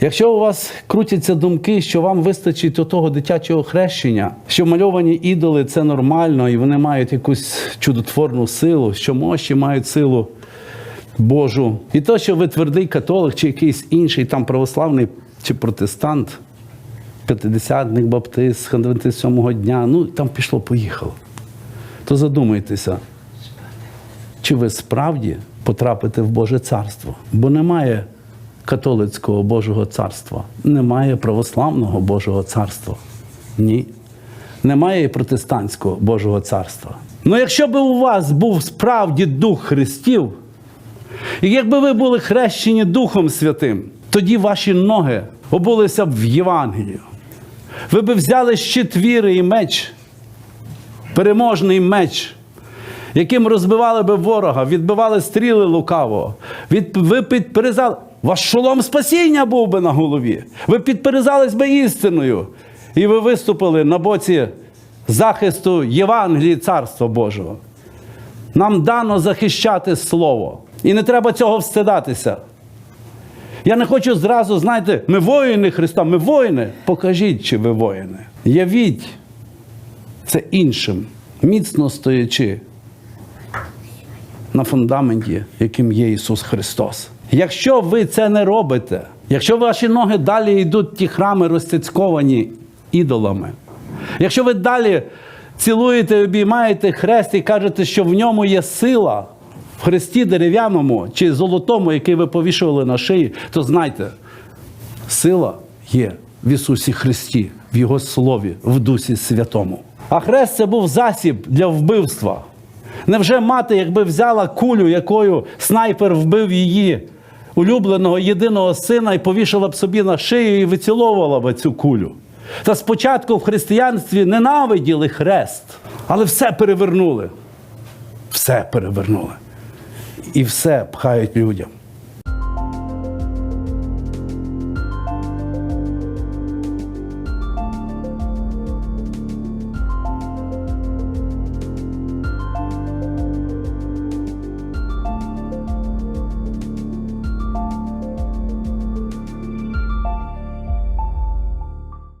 Якщо у вас крутяться думки, що вам вистачить того дитячого хрещення, що мальовані ідоли це нормально, і вони мають якусь чудотворну силу, що мощі мають силу Божу, і то, що ви твердий католик чи якийсь інший там православний чи протестант, п'ятидесятник, баптист, адвентист сьомого дня, ну там пішло, поїхало. То задумайтеся, чи ви справді потрапите в Боже царство? Бо немає католицького Божого царства, немає православного Божого царства. Ні. Немає і протестантського Божого царства. Ну, якщо б у вас був справді Дух Христів, і якби ви були хрещені Духом Святим, тоді ваші ноги обулися б в Євангелію. Ви б взяли щит віри і меч, переможний меч, яким розбивали би ворога, відбивали стріли лукаво. Від, ви підперезали. Ваш шолом спасіння був би на голові. Ви підперезались би істиною. І ви виступили на боці захисту Євангелії Царства Божого. Нам дано захищати Слово. І не треба цього встидатися. Я не хочу зразу, знаєте, ми воїни Христа, ми воїни. Покажіть, чи ви воїни. Явіть це іншим, міцно стоячи на фундаменті, яким є Ісус Христос. Якщо ви це не робите, якщо ваші ноги далі йдуть ті храми розцяцьковані ідолами, якщо ви далі цілуєте, обіймаєте хрест і кажете, що в ньому є сила, в хресті дерев'яному чи золотому, який ви повішували на шиї, то знайте, сила є в Ісусі Христі, в Його Слові, в Дусі Святому. А хрест це був засіб для вбивства. Невже мати, якби взяла кулю, якою снайпер вбив її улюбленого єдиного сина і повішала б собі на шию і виціловувала б цю кулю? Та спочатку в християнстві ненавиділи хрест, але все перевернули. Все перевернули. І все пхають людям.